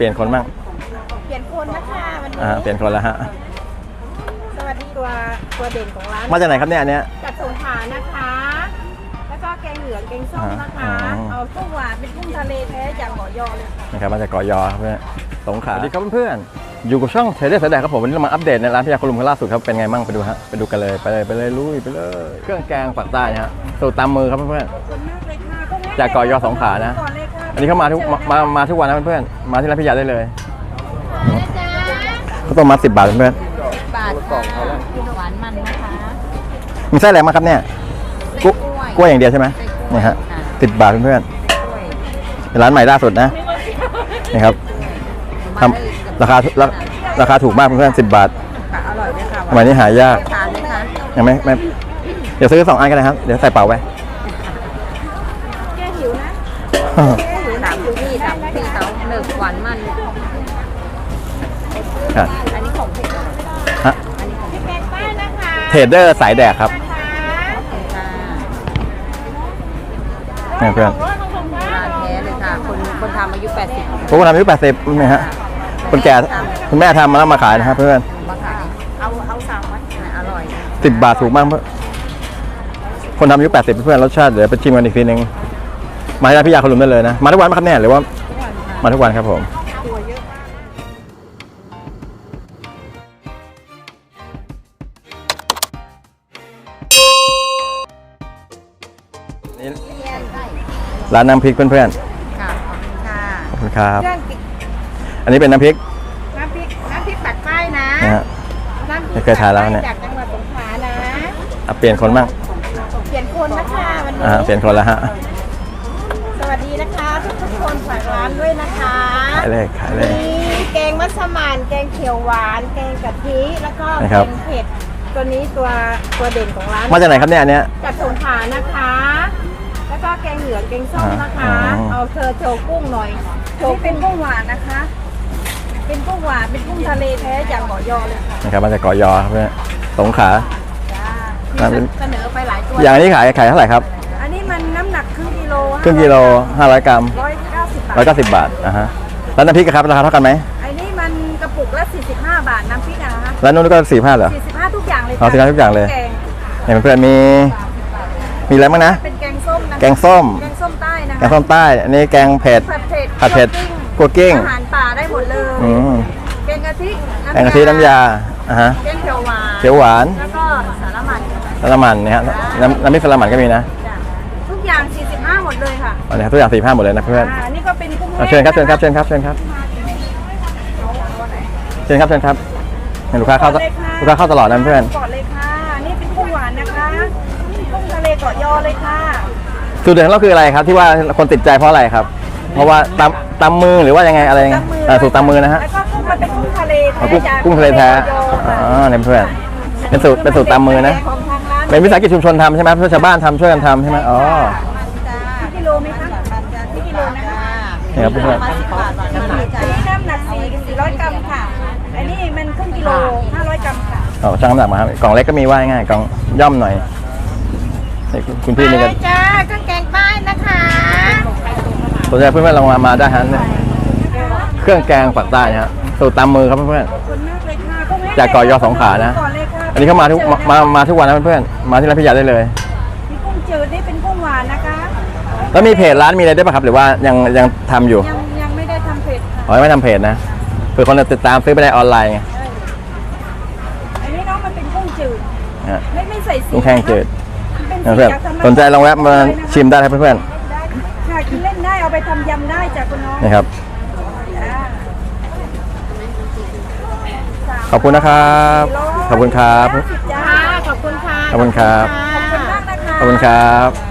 ปลี่ยนคนบ้างเปลี่ยนคนนะคะวันนี้อ่าเปลี่ยนคนแล้วฮะ สวัสดีตัวตัวเด่นของร้านมาจากไหนครับเนี่ยอันเนี้ย จากสงขลานะคะ แล้วก็แกงเหลืองแกงส้มนะคะ อ่า เอากุ้งหวานเป็นกุ้งทะเลแท้จากหมอยอเลยค่ะนะครับมาจากเกาะยอครับเพื่อนสงขลาสวัสดีครับเพื่อนๆอยู่กับช่องเทเดอร์แสดงครับผมวันนี้เรามาอัปเดตในร้านพิยาคุณลุงครั้งล่าสุดครับเป็นไงมั่งไปดูฮะไปดูกันเลยไปเลยไปเลยลุยไปเลย เครื่องแกงปักใต้นะฮะสูตรตามมือครับเพื่อน ขอบคุณมากเลยค่ะกุ้งแห้งจากเกาะยอสงขลานะ ก่อนเลยค่ะๆ อันนี้เข้ามาทุกมามามาทุกวันนะเพื่อนๆมาที่ร้านพิยาได้เลยจ้าข้าวต้มมัดสิบบาทเพื่อนบาทค่ะกินหวานมันนะคะๆมีไส้อะไรมางครับเนี่ยกล้วยกล้วยอย่างเดียวใช่ไหมนี่ฮะสิบบาทเพื่อนๆเป็นร้านใหม่ล่าสุดนะนี่ครับทำราคาราราคาถูกมากเพื่อนๆสิบบาทค่ะอร่อยด้วยค่ะสมัยนี้หายากทานไหมคะยังไม่ไม่เดี๋ยวซื้อสองอันกันนะครับ เดี๋ยวใส่เป่าไว้แก้หิวนะ แก้หิวถามคุณพี่ถามพี่เขาหนึ่งหวานมันครับอันนี้ของเผ็ดค่ะฮะพี่แกงป้านะคะเทรดเดอร์สายแดกครับเนี่ยเพื่อนร้านของผมค่ะร้านแท้เลยค่ะ คนคนทำอายุ 80พวกคนทำอายุแปดสิบนี่ฮะคนแก่คุณแม่ทำมาแล้วมาขายนะครับเพื่อนมาขายเอาเอาสามวัดอร่อยนะ สิบบาทถูกมากเพื่อนคนทำอายุแปดสิบเพื่อนรสชาติเดี๋ยวไปชิมกันอีกทีนึง มาที่ร้านพี่ยาขลุมได้เลยนะ มาทุกวันไหมครับเนี่ยหรือว่าทุกวันค่ะมาทุกวันครับผมตัวเยอะนี่ร้านน้ำพริกเพื่อนค่ะขอบคุณค่ะๆ ขอบคุณครับ เครื่องติดอันนี้เป็นน้ำพริก น้ำพริกน้ำพริกปักใต้นะนะฮะ น้ำพริกไม่เคยทานแล้วเนี่ย จากจังหวัดสงขลานะอะเปลี่ยนคนบ้างเปลี่ยนคนนะคะวันนี้อ่าเปลี่ยนคนแล้วฮะสวัสดีนะคะ ทุกทุกๆคนฝากร้านด้วยนะคะขายเลยขายเลย มีแกงมัสมั่นแกงเขียวหวาน แกงกะทิแล้วก็นะแกครับ งเผ็ดตัวนี้ตัวตัวเด่นของร้านมาจากไหนครับเนี่ยอันเนี้ย จากสงขลานะคะ แล้วก็แกงเหลืองแกงส้มนะคะอ่าเอาเธอโชว์กุ้งหน่อยโชว์เป็นกุ้งหวานนะคะ เป็นกุ้งหวานเป็นกุ้งทะเลแท้จากหมอยอเลยค่ะนะครับมาจากเกาะยอครับเพื่อนสงขลา จ้าอ่าเป็น เสนอไปหลายตัวอย่างนี้ขายขายเท่าไหร่ครับ ครึ่งกิโล500 กรัม ร้อยเก้าสิบบาท190 บาทอะฮะแล้วน้ำพริกอะครับราคาเท่ากันไหมอันนี้มันกระปุกละ45บาทน้ำพริกอะนะคะแล้วนู้นก็45เหรอ45ทุกอย่างเลยเอา45ทุกอย่างเลย แกงเนี่ยเพื่อนๆมีมีอะไรบ้างนะ เป็นแกงส้มนะแกงส้ม แกงส้มใต้นะคะแกงส้มใต้อันนี้แกงเผ็ด ผัดเผ็ดผัดเผ็ดกัวกิ้ง อาหารป่าได้หมดเลย อืมแกงกะทิแกงกะทิน้ำยาอะฮะแกงเขียวหวานเขียวหวานแล้วก็สารมัน สลามันเนี่ยฮะน้ำน้ำพริกสลามันก็มีนะ จ้ะทุก อย่าง 45 หมดเลยค่ะอันนี้ทุกอย่างสี่ห้าหมดเลยนะเพื่อนอ่าอันนี้ก็เป็นกุ้งอะแห้งเชิญครับเชิญครับเชิญครับเชิญครับเชิญครับเชิญครับให้ลูกค้าเข้าลูกค้าเข้าตลอดนะเพื่อนก่อนเลยค่ะอันนี่เป็นกุ้งหวานนะคะกุ้งทะเลเกาะยอเลยค่ะ จุดเด่นของเราคืออะไรครับ ที่ว่าคนติดใจเพราะอะไรครับ เพราะว่าตำตำมือหรือว่ายังไงอะไรยังไงตำมือเออสูตรตำมือนะฮะแล้วก็กุ้งมันเป็นกุ้งทะเลอ๋อแท้กุ้งจากกุ้งทะเลแท้เกาะยออ๋ค่ะอเนี่ยเพื่อน เป็นสูตรเป็นสูตรตำมือนะ ของทางร้านเป็นวิสาหกิจชุมชนทำใช่ไหมเพื่อชาวบ้านทำช่วยกันทำใช่ไหมอ๋อพี่กิโลไหมคะพี่กิโลนะคะ นี่ครับเพื่อนสิบบาทน้ำหนักน้ำหนักสี่สี่ร้อยกรัมค่ะ อันนี้มันครึ่งกิโลห้าร้อยกรัมค่ะๆอ๋อช่างน้ำหนักมาครับกล่องเล็กก็มีว่าง่ายกล่องย่อมหน่อยนี่คุณคุณพี่นี่กันจ้าเครื่องแกงใต้นะคะสนใจเพื่อนๆลองมามาได้ฮะเนี่ยเครื่องแกงปักใต้นะฮะสูตรตามมือครับเพื่อนคุณมากเลยค่ะกุ้งแห้งจากกาะยอสงขลานะ ก่อเลยค่ะๆอันนี้เข้ามาทุกมามามาทุกวันนะเพื่อนๆมาที่ร้านพิยาได้เลย มีกุ้งจืดนี่เป็นกุ้งหวานนะคะ แล้วมีเพจร้านมีอะไรได้วยป่ะครับ หรือว่ายังยังทำอยู่ยังยังไม่ได้ทำเผ็ดค่ะอ๋อยังไม่ทำเพจนะเผื่อคนจะติดตามซื้อไปได้ออนไลน์ไงอันนี้น้องมันเป็นกุ้งจืดนะฮะ ไม่ไม่ใส่สีกุ้งแห้งจืดเป็นเพื่อนสีจากธรรมๆสนใจลองแวะมาชิมได้ครับเพื่อนได้ค่ะกินเล่นได้เอาไปทำยำได้จากคุณน้องๆนี่ครับ จ้าขอบคุณนะครับ ขอบคุณครับ จ้าขอบคุณค่ะขอบคุณครับ ขอบคุณมากนะคะ ขอบคุณครับ